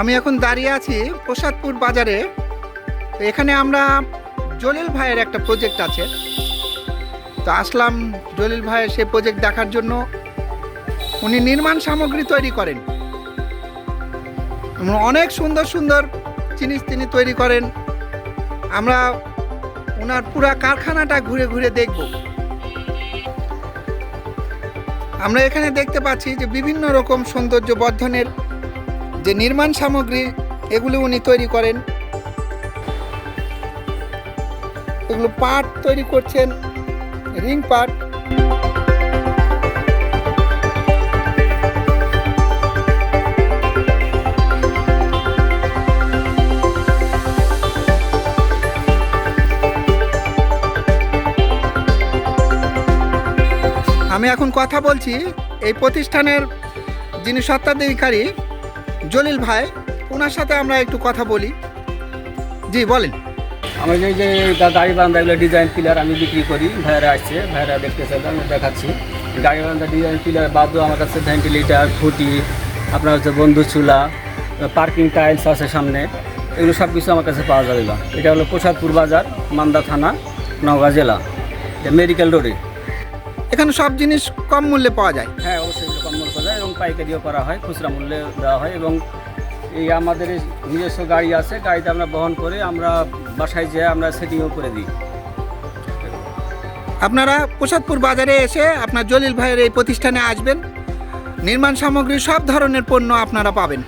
আমি এখন দাঁড়িয়ে আছি প্রসাদপুর বাজারে। তো এখানে আমরা জলিল ভাইয়ের একটা প্রজেক্ট আছে। তো আসলাম জলিল ভাইয়ের সেই প্রজেক্ট দেখার জন্য। উনি নির্মাণ সামগ্রী তৈরি করেন। অনেক সুন্দর সুন্দর জিনিস তিনি তৈরি করেন। আমরা ওনার পুরা কারখানাটা ঘুরে ঘুরে দেখব। আমরা এখানে দেখতে পাচ্ছি যে বিভিন্ন রকম সৌন্দর্য বর্ধনের যে নির্মাণ সামগ্রী এগুলো উনি তৈরি করেন। এগুলো পাট তৈরি করছেন, রিং পাট। আমি এখন কথা বলছি এই প্রতিষ্ঠানের যিনি সত্ত্বাধিকারী জলিল ভাই ওনার সাথে আমরা একটু কথা বলি। জি বলেন। আমার যে গাড়ি বারান্দা এগুলো ডিজাইন পিলার আমি বিক্রি করি ভাইরা আসছে ভাইরা দেখতে চাইলে আমি দেখাচ্ছি। গাড়ি বারান্দা ডিজাইন পিলার বাদও আমার কাছে ভেন্টিলেটার খুঁটি আপনার হচ্ছে বন্ধু চুলা পার্কিং টাইলস আছে সামনে এগুলো সব কিছু আমার কাছে পাওয়া যাবে না এটা হলো প্রসাদপুর বাজার মান্দা থানা নওগাঁ জেলা মেডিকেল রোডে এখানে সব জিনিস কম মূল্যে পাওয়া যায়? হ্যাঁ পাইকারিও করা হয় খুচরা মূল্যে দেওয়া হয় এবং এই আমাদের নিজস্ব গাড়ি আছে গাড়িতে আমরা বহন করে আমরা বাসায় যেয়ে আমরা সেটিংও করে দিই। আপনারা প্রসাদপুর বাজারে এসে আপনার জলিল ভাইয়ের এই প্রতিষ্ঠানে আসবেন। নির্মাণ সামগ্রী সব ধরনের পণ্য আপনারা পাবেন।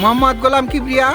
মোহাম্মদ গোলাম কিবরিয়া।